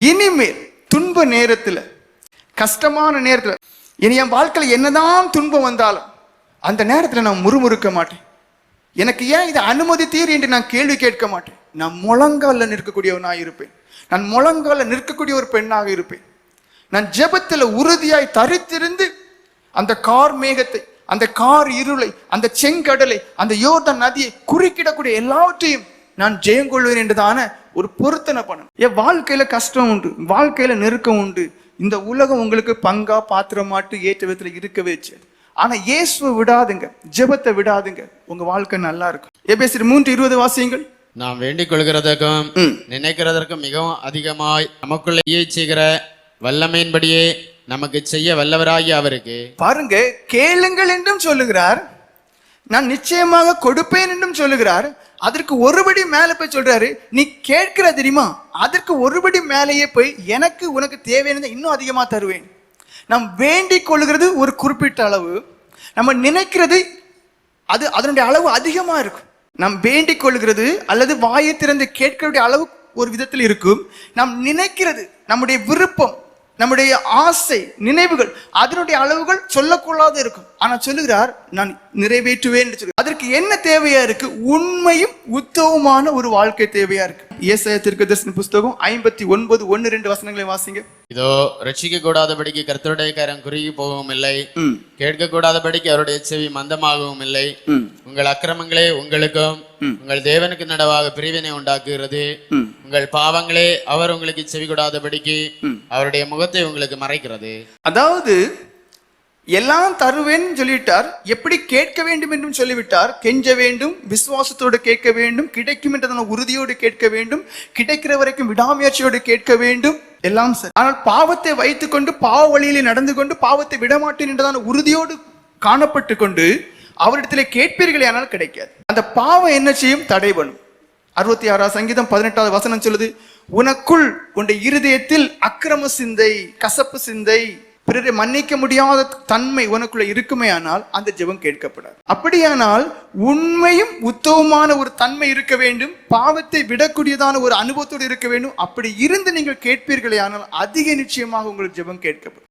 இனிமேல் துன்ப நேரத்தில் கஷ்டமான நேரத்தில் இனி என் வாழ்க்கையில் என்னதான் துன்பம் வந்தாலும் அந்த நேரத்தில் நான் முறுமுறுக்க மாட்டேன். எனக்கு ஏன் இதை அனுமதித்தீர் என்று நான் கேள்வி கேட்க மாட்டேன். நான் முழங்காலில் நிற்கக்கூடியவனாக இருப்பேன். நான் முழங்காலில் நிற்கக்கூடிய ஒரு பெண்ணாக இருப்பேன். நான் ஜெபத்தில் உறுதியாய் தரித்திருந்து அந்த கார் மேகத்தை அந்த கார் இருளை அந்த செங்கடலை அந்த யோர்தான் நதியை குறுக்கிடக்கூடிய எல்லாவற்றையும் நான் ஜெயங்கொள்வேன் என்றுதான ஒரு பொருத்தனை பண்ணணும். என் வாழ்க்கையில கஷ்டம் உண்டு வாழ்க்கையில நெருக்கம் உண்டு. இந்த உலகம் உங்களுக்கு பங்கா பாத்திரமாட்டு ஏற்ற விதத்துல இருக்கவே செய்யாது. ஆனா இயேசுவை விடாதுங்க ஜெபத்தை விடாதுங்க உங்க வாழ்க்கை நல்லா இருக்கும். எபேசியர் மூன்று இருபது வாசியங்கள். நாம் வேண்டிக் கொள்கிறதற்கும். நினைக்கிறதற்கும் மிகவும் அதிகமாய் நமக்குள்ளேயே செய்கிற வல்லமையின்படியே நமக்கு செய்ய வல்லவராகிய அவருக்கு. பாருங்க கேளுங்கள் என்றும் சொல்லுகிறார். நான் நிச்சயமாக கொடுப்பேன் என்றும் சொல்லுகிறார். அதற்கு ஒருபடி மேலே போய் சொல்றாரு நீ கேட்கிற தெரியுமா? அதற்கு ஒருபடி மேலேயே போய் எனக்கு உனக்கு தேவையானதை இன்னும் அதிகமாக தருவேன். நாம் வேண்டிக் கொள்கிறது ஒரு குறிப்பிட்ட அளவு. நம்ம நினைக்கிறது அது அதனுடைய அளவு அதிகமாக இருக்கும். நாம் வேண்டிக் கொள்கிறது அல்லது வாயை திறந்து கேட்கிறதுடைய அளவு ஒரு விதத்தில் இருக்கும். நாம் நினைக்கிறது நம்முடைய விருப்பம் நம்முடைய ஆசை நினைவுகள் அதனுடைய அளவுகள் சொல்லக்கூடாது இருக்கும். ஆனா சொல்லுகிறார் நான் நிறைவேற்றுவேன். அதற்கு என்ன தேவையா இருக்கு? உண்மையும் உத்தவமான ஒரு வாழ்க்கை தேவையா இருக்கு. ஏசாய தீர்க்கதரிசன புஸ்தகம் ஐம்பத்தி ஒன்பது ஒன்னு ரெண்டு வசனங்களை வாசிங்க. இதோ ரட்சிக்க கூடாதபடிக்கு கர்த்தருடைய கரம் குறுகி போகவும் இல்லை. கேட்க கூடாதபடிக்கு அவருடைய செவி மந்தமாகவும் இல்லை. உங்கள் அக்கிரமங்களே உங்களுக்கும் உங்கள் தேவனுக்கு நடவாக பிரிவினை உண்டாக்குகிறது. உங்கள் பாவங்களே அவர் உங்களுக்கு செவி கொடாதபடிக்கு அவருடைய முகத்தை உங்களுக்கு மறைக்கிறது. அதாவது எல்லாம் தருவேன்னு சொல்லிவிட்டார். எப்படி கேட்க வேண்டும் என்றும் சொல்லிவிட்டார். கெஞ்ச வேண்டும் விசுவாசத்தோடு கேட்க வேண்டும் கிடைக்கும் என்றதான உறுதியோடு கேட்க வேண்டும் கிடைக்கிற வரைக்கும் விடாமுயற்சியோடு கேட்க வேண்டும். எல்லாம் சரி. ஆனால் பாவத்தை வைத்துக்கொண்டு பாவ வழியிலே நடந்து கொண்டு பாவத்தை விடமாட்டேன் என்றதான உறுதியோடு காணப்பட்டு கொண்டு அவரிடத்திலே கேட்பீர்கள் ஆனால் கிடைக்காது. அந்த பாவம் என்ன செய்யும்? தடை பண்ணும் அறுபத்தி ஆறாம் சங்கீதம் பதினெட்டாவது வசனம் சொல்லுது உனக்குள் உன்னுடைய இருதயத்தில் அக்கிரம சிந்தை கசப்பு சிந்தை பிறரை மன்னிக்க முடியாத தன்மை உனக்குள்ள இருக்குமே ஆனால் அந்த ஜெபம் கேட்கப்படாது. அப்படியானால் உண்மையும் உத்தவமான ஒரு தன்மை இருக்க வேண்டும் பாவத்தை விடக்கூடியதான ஒரு அனுபவத்தோடு இருக்க வேண்டும். அப்படி இருந்து நீங்கள் கேட்பீர்களே ஆனால் அதிக நிச்சயமாக உங்களுக்கு ஜெபம் கேட்கப்படும்.